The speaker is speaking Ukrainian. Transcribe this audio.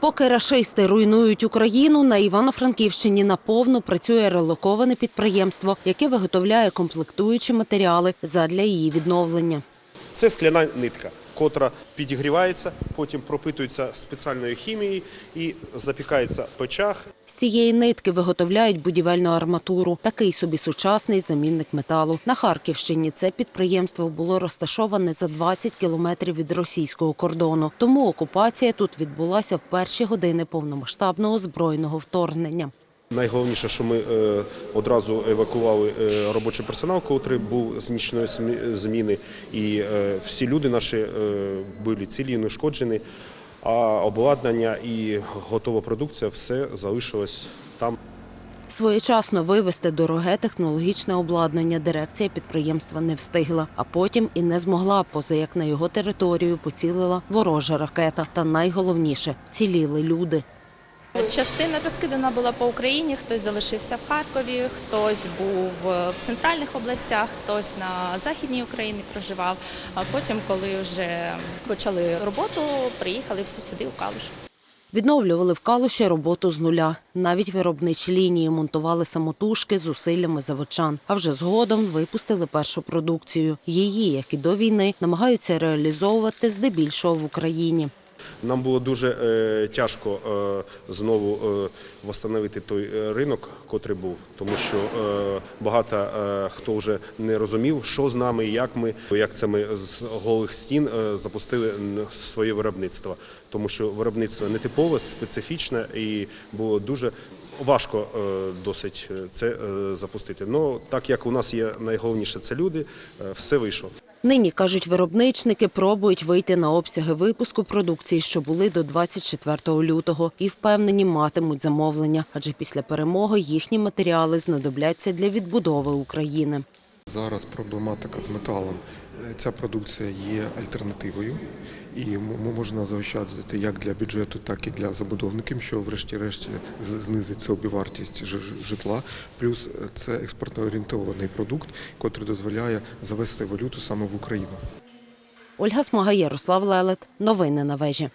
Поки рашисти руйнують Україну, на Івано-Франківщині наповну працює релоковане підприємство, яке виготовляє комплектуючі матеріали задля її відновлення. Це скляна нитка, котра підігрівається, потім пропитується спеціальною хімією і запікається в печах. Цієї нитки виготовляють будівельну арматуру. Такий собі сучасний замінник металу. На Харківщині це підприємство було розташоване за 20 кілометрів від російського кордону. Тому окупація тут відбулася в перші години повномасштабного збройного вторгнення. Найголовніше, що ми е, одразу евакували е, робочий персонал, який був з нічної зміни, і е, всі люди наші були цілі, не ушкоджені, а обладнання і готова продукція все залишилось там. Своєчасно вивезти дороге технологічне обладнання дирекція підприємства не встигла, а потім і не змогла, поза як на його територію поцілила ворожа ракета. Та найголовніше вціліли люди. Частина розкидана була по Україні, хтось залишився в Харкові, хтось був е, в центральних областях, хтось на західній Україні проживав. А потім, коли вже почали роботу, приїхали всі сюди у Калуш. Відновлювали в Калуші роботу з нуля. Навіть виробничі лінії монтували самотужки з зусиллями заводчан. А вже згодом випустили першу продукцію. Її, як і до війни, намагаються реалізовувати здебільшого в Україні. Нам було дуже е, тяжко е, знову е, встановити той ринок, котрий був, тому що багато хто вже не розумів, що з нами, як ми, як це ми з голих стін запустили своє виробництво, тому що виробництво нетипове, специфічне і було дуже. Важко досить це запустити. Ну так як у нас є найголовніше це люди, все вийшло. Нині, кажуть виробничники, пробують вийти на обсяги випуску продукції, що були до 24 лютого, і впевнені матимуть замовлення, адже після перемоги їхні матеріали знадобляться для відбудови України. Зараз проблематика з металом. Ця продукція є альтернативою, і можна заощадити як для бюджету, так і для забудовників, що врешті-решт знизиться ж- житла. Плюс е, це експортно орієнтований продукт, який дозволяє завести валюту саме в Україну. Ольга Смага, Ярослав Лелет. Новини на вежі.